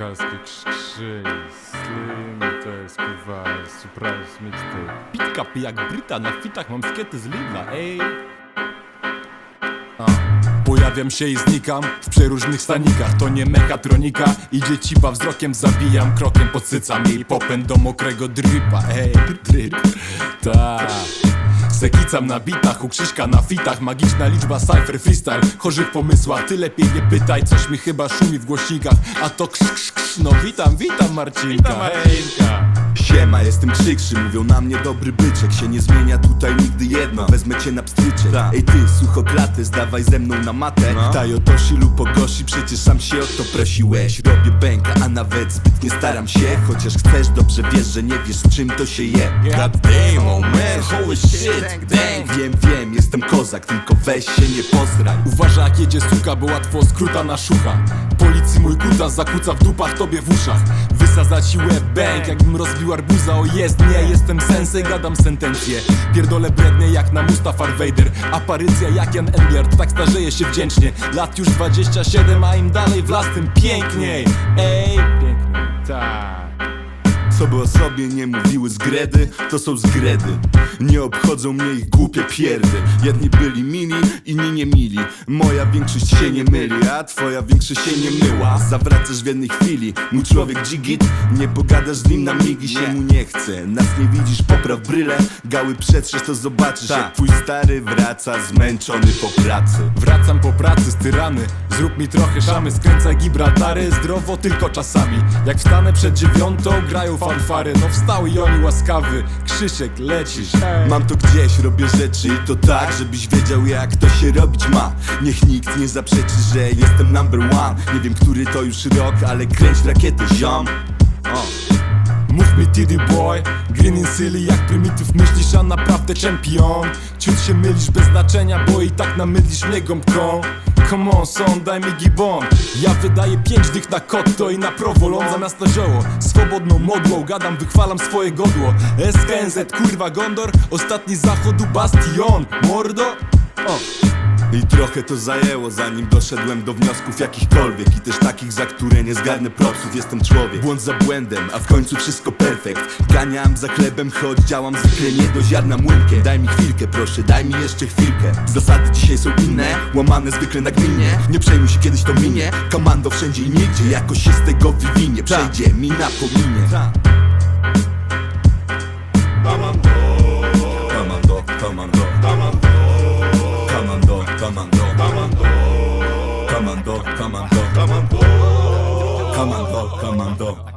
Lekarski krzyj, slim, to jest kurwa surprise mixtape Pitka py jak Bryta, na fitach mam skiety z Lidla, ej. Pojawiam się i znikam w przeróżnych stanikach. To nie mechatronika, idzie cipa wzrokiem Zabijam krokiem, podsycam jej popęd do mokrego drypa Ej, dryp, ta Sekicam na bitach, u Krzyśka na fitach. Magiczna liczba, cypher, freestyle. Chorzy w pomysłach, ty lepiej nie pytaj. Coś mi chyba szumi w głośnikach. A to krz, krz, krz. No witam, witam Marcinka. Witam. Marcinka. Siema, jestem krzykszy, mówią na mnie dobry byczek. Się nie zmienia tutaj nigdy jedno, wezmę cię na pstryczek. Ej ty, suchoklaty, zdawaj ze mną na matę. No. Tajotoshi lub Ogoshi, przecież sam się o to prosiłeś. Robię bęka, a nawet zbyt nie staram się. Chociaż chcesz, dobrze wiesz, że nie wiesz czym to się je. God damn, oh man, holy shit, dang. Wiem, wiem, jestem kozak, tylko weź się nie pozraj Uważaj jak jedzie suka, bo łatwo skróta na szucha. Policji mój kutas zakłóca w dupach, tobie w uszach. Wysadza ci łeb bęk, jakbym rozbił arbuza. O jest, nie, jestem sensei, gadam sentencję Pierdolę brednie jak na Mustafar Vader. Aparycja jak Jan Englert, tak starzeje się wdzięcznie. Lat już 27, a im dalej w las, tym piękniej. Ej, Piękny, tak Co by o sobie nie mówiły zgredy, to są zgredy Nie obchodzą mnie ich głupie pierdy. Jedni byli mili, inni nie mili. Moja większość się nie myli, a twoja większość się nie myła. Zawracasz w jednej chwili, mój człowiek dzigit. Nie pogadasz z nim na migi, się mu nie chce. Nas nie widzisz, popraw bryle. Gały przetrzesz, to zobaczysz Jak twój stary wraca zmęczony po pracy. Wracam po pracy z tyrany. Zrób mi trochę szamy, skręcaj Gibraltary. Zdrowo tylko czasami. Jak wstanę przed dziewiątą, grają fanfary No wstał i oni łaskawy. Krzysiek, lecisz. Mam to gdzieś, robię rzeczy i to tak, żebyś wiedział jak to się robić ma. Niech nikt nie zaprzeczy, że jestem number one. Nie wiem, który to już rok, ale kręć rakiety, ziom. Mów mi TD boy. Green in silly jak prymityw myślisz, a naprawdę champion. Ciut się mylisz bez znaczenia, bo i tak namydlisz mnie gąbką. Come on son, daj mi gibon Ja wydaję pięć dych na kotto i na prowolon zamiast na zioło. Swobodną modłą, gadam, wychwalam swoje godło. SKNZ, kurwa Gondor, ostatni zachodu bastion. Mordo? O, I trochę to zajęło, zanim doszedłem do wniosków jakichkolwiek. I też takich, za które nie zgarnę propsów, jestem człowiek Błąd za błędem, a w końcu wszystko perfekt. Ganiam za chlebem, choć działam zwykle nie do ziarna młynkiem Daj mi chwilkę, proszę, daj mi jeszcze chwilkę. Zasady dzisiaj są inne, łamane zwykle na gminie Nie przejmuj się, kiedyś to minie. Komando wszędzie i nigdzie, jakoś się z tego wywinie. Przejdzie mi na pominie go, come on go, come on go, come on go, come on go.